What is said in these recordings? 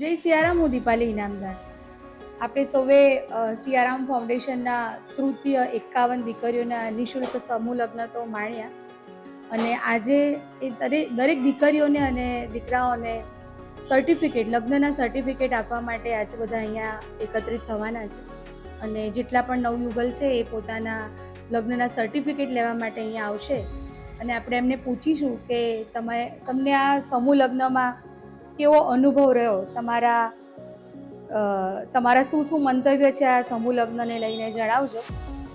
જય સિયારામ હું દીપાલી ઇનામદાર. આપણે સૌએ સિયારામ ફાઉન્ડેશનના તૃતીય એકાવન દીકરીઓના નિઃશુલ્ક સમૂહ લગ્ન તો માણ્યા. અને આજે એ દરેક દરેક દીકરીઓને અને દીકરાઓને સર્ટિફિકેટ લગ્નના સર્ટિફિકેટ આપવા માટે આજે બધા અહીંયા એકત્રિત થવાના છે. અને જેટલા પણ નવયુગલ છે એ પોતાના લગ્નના સર્ટિફિકેટ લેવા માટે અહીંયા આવશે. અને આપણે એમને પૂછીશું કે તમે, તમને આ સમૂહ લગ્નમાં કેવો અનુભવ રહ્યો? તમારા તમારા શું શું મંતવ્ય છે આ સમૂહ લગ્નને લઈને જણાવજો.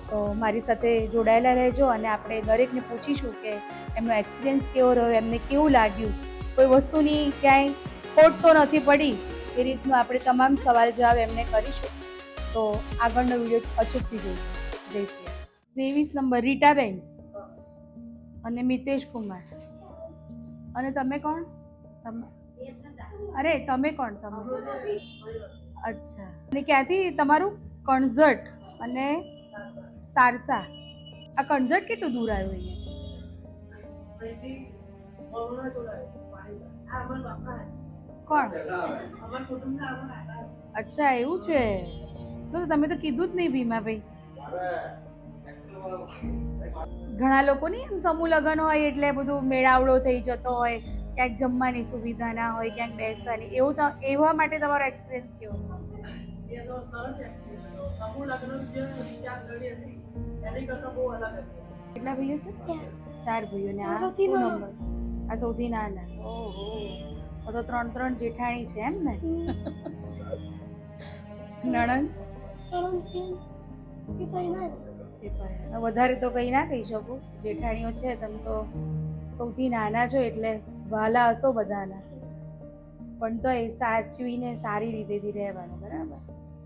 તો મારી સાથે જોડાયેલા રહેજો અને આપણે દરેકને પૂછીશું કે એમનો એક્સપિરિયન્સ કેવો રહ્યો, એમને કેવું લાગ્યું? કોઈ વસ્તુની ક્યાંય ખોટ તો નથી પડી? એ રીતનું આપણે તમામ સવાલ જવાબ એમને કરીશું. તો આગળનો વીડિયો અચૂકથી જોઈશું જય ત્રેવીસ નંબર, રીટાબેન અને મિતેશ કુમાર અને તમે કોણ? તમે અરે, તમે કોણ? તમે. અચ્છા. અને ક્યાંથી તમારું? કણઝટ અને સારસા. આ કણઝટ કેટલું દૂર આવ્યું અહીંયા? કોણ? અચ્છા, એવું છે. તો તમે તો કીધું જ નહીં ભીમાભાઈ. ઘણા લોકો નહીં એમ સમૂહ લગ્ન હોય એટલે બધું મેળાવડો થઈ જતો હોય ક્યાંક જમવાની સુવિધા ના હોય ક્યાંક બેસવાની એવું તો એવા માટે તમારો એક્સપિરિયન્સ કેવો. કેટલા ભાઈઓ છે? ચાર. ભાઈઓ ને આ શું નંબર આ સૌથી નાના. ઓહો. તો તો ત્રણ ત્રણ જેઠાણી છે એમ ને? નણંદ? એ વધારે તો કંઈ ના કહી શકું. જેઠાણીઓ છે તમે તો સૌથી નાના છો એટલે વાલા હશો બધાના. પણ તો એ સાચવીને સારી રીતેથી રહેવાનું, બરાબર?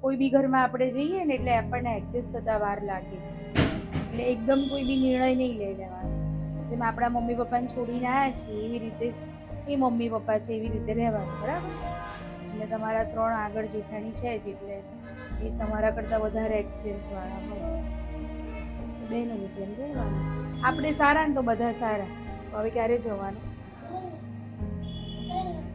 કોઈ બી ઘરમાં આપણે જઈએ ને એટલે આપણને એડજસ્ટ થતા વાર લાગે છે. એટલે એકદમ કોઈ બી નિર્ણય નહીં લઈ લેવાનો. જેમ આપણા મમ્મી પપ્પાને છોડીને આવ્યા છીએ, એવી રીતે જ એ મમ્મી પપ્પા છે, એવી રીતે રહેવાનું, બરાબર? એટલે તમારા ત્રણ આગળ જેઠાણી છે જ એટલે એ તમારા કરતાં વધારે એક્સપિરિયન્સવાળા હોય. બહેનોની જેમ આપણે સારા ને તો બધા સારા. હવે ક્યારે જવાનું?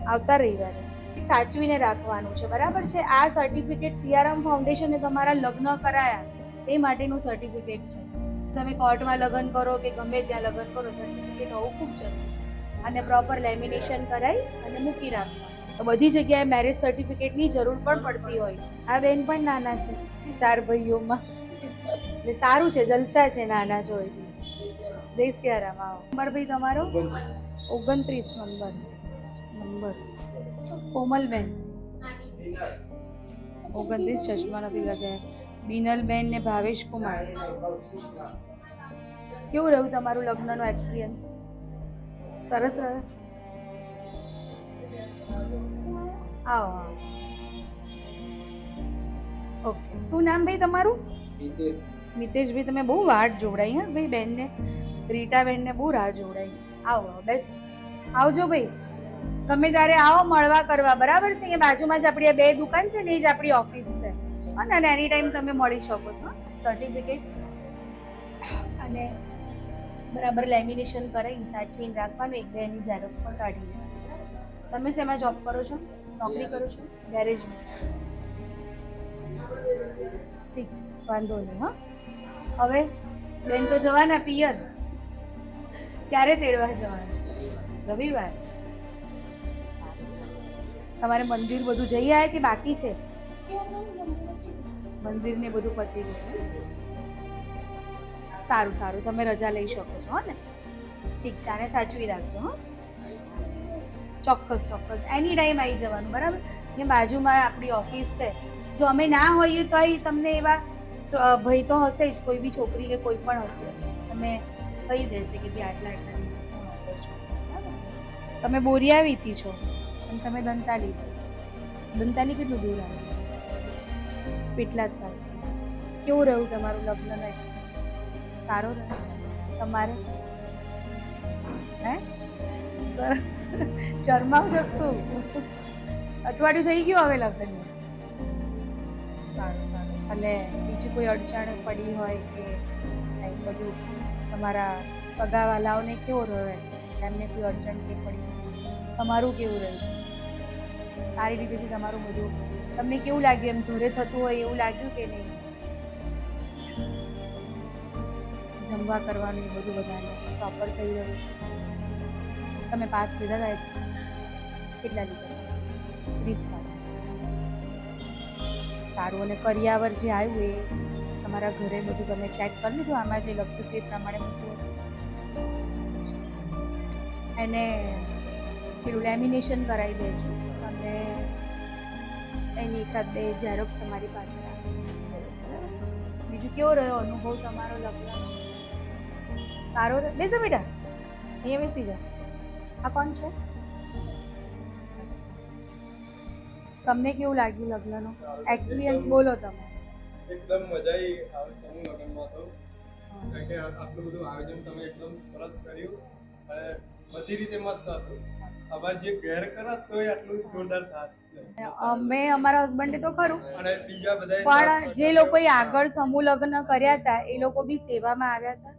આવતા રવિવારે. સાચવીને રાખવાનું છે બરાબર છે? આ સર્ટિફિકેટ સિયારામ ફાઉન્ડેશને તમારા લગ્ન કરાયા. એ માટેનું સર્ટિફિકેટ છે. તમે કોર્ટમાં લગ્ન કરો કે ગમે ત્યાં લગ્ન કરો સર્ટિફિકેટ હોવું ખૂબ જરૂરી છે. અને પ્રોપર લેમિનેશન કરાવી અને મૂકી રાખવાનું. તો બધી જગ્યાએ મેરેજ સર્ટિફિકેટની જરૂર પણ પડતી હોય છે. આ બેન પણ નાના છે ચાર ભાઈઓમાં. એટલે સારું છે જલસા છે નાના જોઈ જય સિયારામ આવો. નંબર ભાઈ તમારો? ઓગણત્રીસ નંબર. નંબર કોમલબેન. ઓગણત્રીસ ચશ્મા નથી લગાવ્યા બિનલબેન ને ભાવેશ કુમાર. કેવું રહ્યું તમારું લગ્નનો એક્સપિરિયન્સ સરસ રહ્યો? આવો ઓકે શું નામ ભાઈ તમારું? મિતેશભાઈ, તમે બહુ વાટ જોવડાઈ, હા, ભાઈ બેનને. રીટાબેનને બહુ રાહ જોવડાઈ. આવો આવો, બેસ. આવજો ભાઈ. ગમે ત્યારે આવો મળવા કરવા, બરાબર છે? અહીંયા બાજુમાં જ આપણી આ બે દુકાન છે ને, એ જ આપણી ઓફિસ છે. અને એની ટાઈમ તમે મળી શકો છો સર્ટિફિકેટ અને બરાબર લેમિનેશન કરાવી સાચવીને રાખવાનું, એક બેની ઝેરોક્સ પણ કાઢી લેવાની તમે શેમાં જોબ કરો છો? નોકરી કરો છો? ગેરેજમાં ઠીક છે, વાંધો નહીં, હા. હવે, બેન તો જવાના પિયર. ક્યારે તેડવા જવાના? રવિવાર. તમારે મંદિર બધું જઈ આવ્યા કે બાકી છે? મંદિર ને બધું પતી ગયું. સારું સારું. તમે રજા લઈ શકો છો ને? ઠીક છે, આને સાચવી રાખજો, હો. ચોક્કસ ચોક્કસ. એની ટાઈમ આવી જવાનું, બરાબર? ને બાજુમાં આપણી ઓફિસ છે. જો અમે ના હોઈએ તો તમને એવા ભય તો હશે જ, કોઈ બી છોકરી કે કોઈ પણ હશે. તમે કહી દેશે કે ભાઈ આટલા આટલા દિવસમાં હાજર છું. તમે બોરિયાવીથી છો. અને તમે દંતાલી. દંતાલી કેટલું દૂર આવે? જ પાસે. કેવું રહ્યું તમારું લગ્નનો એક્સપિરિયન્સ સારો રહ્યો? તમારે? હે? સરસ. શરમાવ છો અઠવાડિયું થઈ ગયું હવે લગ્નનું. સારું સારું. અને બીજી કોઈ અડચણ પડી હોય કે કંઈ બધું તમારા સગાવાલાઓને કેવો રહ્યો એક્સપિરિયન્સ એમને કોઈ અડચણ કે પડી? તમારું કેવું રહ્યું? સારી રીતેથી તમારું બધું. તમને કેવું લાગ્યું? એમ ઘરે થતું હોય એવું લાગ્યું કે નહીં? જમવા કરવાનું બધું બધાને પ્રોપર થઈ રહ્યું તમે પાસ લીધા હતા છે કેટલા લીધા? ત્રીસ પાસ. સારું, અને કરિયાવર જે આવ્યું એ તમારા ઘરે બધું તમે ચેક કરી લીધું? આમાં જે લખતું તે પ્રમાણે બધું? એને પેલું લેમિનેશન કરાવી દેજો. એની એકાદ બે ઝેરોક્સ તમારી પાસે બીજું કેવો રહ્યો અનુભવ તમારો લગ્ન સારો રહ્યો? બેસો બેટા. અહીંયા બેસી જાઓ. આ કોણ છે? તમને કેવું લાગ્યું લગ્નનું? એક્સપિરિયન્સ બોલો તમે. એકદમ મજા આવી સમૂહ લગ્નમાં તો આટલું બધું આયોજન તમે એકદમ સરસ કર્યું. અને બધી રીતે મસ્ત હતું. અમારે જે ઘેર કરત તોય આટલું જોરદાર થાત અમે અમારા હસબન્ડે તો ખરું. અને બીજા બધા પણ જે લોકોએ આગળ સમૂહ લગ્ન કર્યા હતા એ લોકો બી સેવામાં આવ્યા હતા.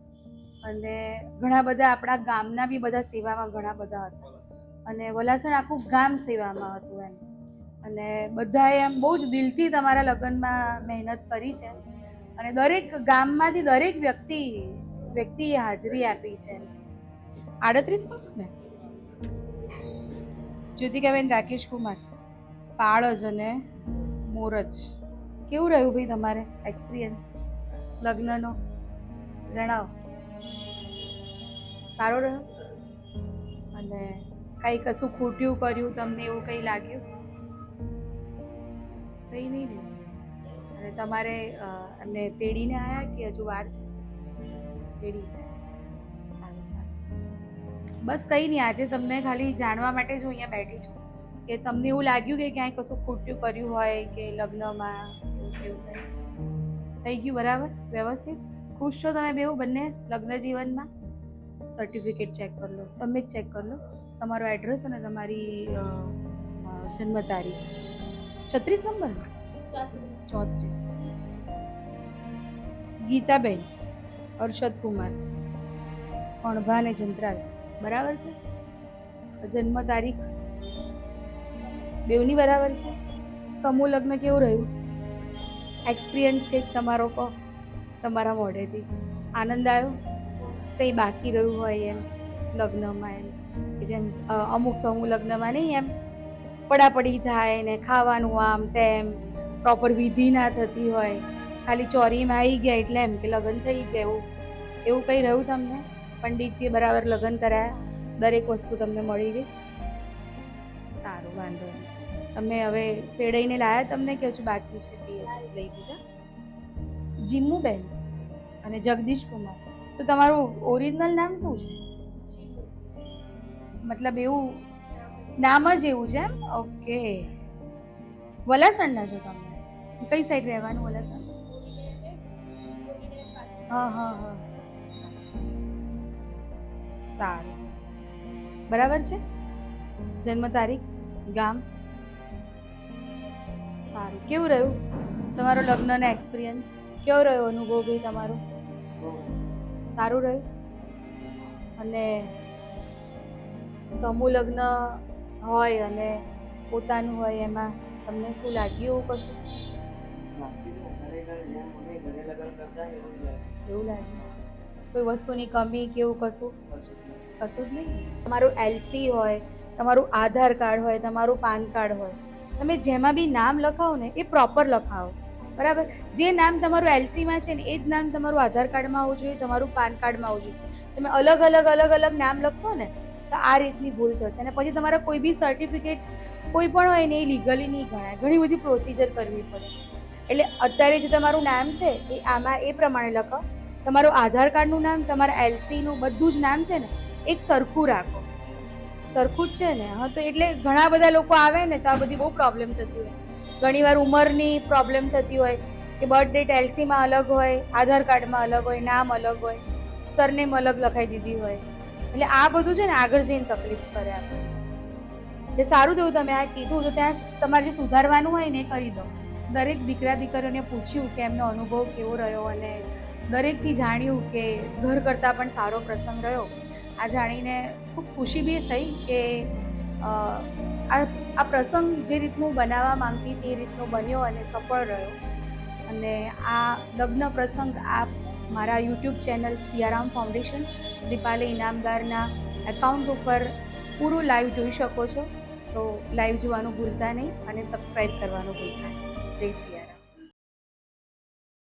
અને ઘણા બધા આપણા ગામના બી બધા સેવામાં ઘણા બધા હતા. અને વલાસણ આખું ગામ સેવામાં હતું એમ. અને બધાએ એમ બહુ જ દિલથી તમારા લગ્નમાં મહેનત કરી છે. અને દરેક ગામમાંથી દરેક વ્યક્તિ વ્યક્તિએ હાજરી આપી છે. આડત્રીસ ને. જ્યોતિકાબેન રાકેશ કુમાર, પાળજ અને મોરજ. કેવું રહ્યું ભાઈ તમારે એક્સપિરિયન્સ લગ્નનો? જણાવો. સારો રહ્યો? અને કંઈ કશું ખોટ્યું, કર્યું તમને એવું કંઈ લાગ્યું? કંઈ નહીં અને તમારે એમને તેડીને આવ્યા કે હજુ વાર છે? તેડી સારું સારું બસ કંઈ નહીં આજે તમને ખાલી જાણવા માટે જ હું અહીંયા બેઠી છું. કે તમને એવું લાગ્યું કે ક્યાંય કશું ખોટું કર્યું હોય કે લગ્નમાં એવું કેવું કંઈ થઈ ગયું બરાબર વ્યવસ્થિત? ખુશ છો તમે બેઉ બંને લગ્ન જીવનમાં? સર્ટિફિકેટ ચેક કરી લો તમે જ ચેક કરી લો. તમારો એડ્રેસ અને તમારી જન્મ તારીખ છત્રીસ નંબર? ચોત્રીસ. ગીતાબેન અરશદ કુમાર અણભા અને જંત્રાલ બરાબર છે? જન્મ તારીખ બેવની બરાબર છે? સમૂહ લગ્ન કેવું રહ્યું? એક્સપિરિયન્સ કંઈક તમારો કહો. તમારા મોઢેથી. આનંદ આવ્યો? કંઈ બાકી રહ્યું હોય એમ લગ્નમાં એમ? જેમ અમુક સમૂહ લગ્નમાં નહીં એમ? પડાપડી થાય ને ખાવાનું આમ તેમ પ્રોપર વિધિ ના થતી હોય. ખાલી ચોરીમાં આવી ગયા એટલે એમ કે લગ્ન થઈ ગયા. એવું એવું કંઈ રહ્યું તમને? પંડિતજીએ બરાબર લગ્ન કરાયા. દરેક વસ્તુ તમને મળી ગઈ? સારું વાંધો નહીં. તમે હવે તેડાઈને લાયા તમને કે હજુ બાકી છે લઈ દીધા જીમ્મુબેન અને જગદીશ કુમાર. તો તમારું ઓરિજિનલ નામ શું છે? મતલબ એવું નામ જ એવું છે એમ? ઓકે. વલાસણના છો તમે? કઈ સાઈડ રહેવાનું વલાસણ હા હા હા. સારું. બરાબર છે? જન્મ તારીખ ગામ? સારું. કેવું રહ્યું તમારો લગ્નનો એક્સપિરિયન્સ કેવો રહ્યો અનુભવ ભાઈ તમારો? સારું રહ્યું? અને સમૂહ લગ્ન હોય અને પોતાનું હોય એમાં તમને શું લાગ્યું એવું કશું એવું લાગ્યું. કોઈ વસ્તુની કમી કે એવું કશું? કશું જ નહીં. તમારું એલસી હોય તમારું આધાર કાર્ડ હોય તમારું પાન કાર્ડ હોય તમે જેમાં બી નામ લખાવો ને એ પ્રોપર લખાવો. બરાબર? જે નામ તમારું એલસીમાં છે ને એ જ નામ તમારું આધાર કાર્ડમાં આવવું જોઈએ તમારું પાન કાર્ડમાં આવવું જોઈએ. તમે અલગ અલગ અલગ અલગ નામ લખશો ને તો આ રીતની ભૂલ થશે. અને પછી તમારા કોઈ બી સર્ટિફિકેટ કોઈ પણ હોય ને એ લીગલી નહીં ગણાય. ઘણી બધી પ્રોસિજર કરવી પડે. એટલે અત્યારે જે તમારું નામ છે એ આમાં એ પ્રમાણે લખો. તમારું આધાર કાર્ડનું નામ, તમારા એલસીનું બધું જ નામ છે ને, એક સરખું રાખો. સરખું જ છે ને? હા, તો એટલે ઘણા બધા લોકો આવે ને, તો આ બધી બહુ પ્રોબ્લેમ થતી હોય. ઘણીવાર ઉંમરની પ્રોબ્લેમ થતી હોય કે બર્થ ડેટ એલસીમાં અલગ હોય, આધાર કાર્ડમાં અલગ હોય, નામ અલગ હોય, સરનેમ અલગ લખાઈ દીધી હોય. એટલે આ બધું છે ને આગળ જઈને તકલીફ કરે આપણે એટલે સારું થયું તમે આ કીધું, તો ત્યાં તમારે જે સુધારવાનું હોય ને એ કરી દો. દરેક દીકરા દીકરીઓને પૂછ્યું કે એમનો અનુભવ કેવો રહ્યો અને દરેકથી જાણ્યું કે ઘર કરતાં પણ સારો પ્રસંગ રહ્યો. આ જાણીને ખૂબ ખુશી બી થઈ કે આ આ પ્રસંગ જે રીતનું બનાવવા માંગતી તે રીતનો બન્યો અને સફળ રહ્યો. અને આ લગ્ન પ્રસંગ આપ મારા YouTube channel Siyaram foundation, Deepali ઇનામદારના account ઉપર પૂરું લાઈવ જોઈ શકો છો. તો લાઈવ જોવાનું ભૂલતા નહીં અને સબસ્ક્રાઈબ કરવાનું ભૂલતા નહીં. જય સિયા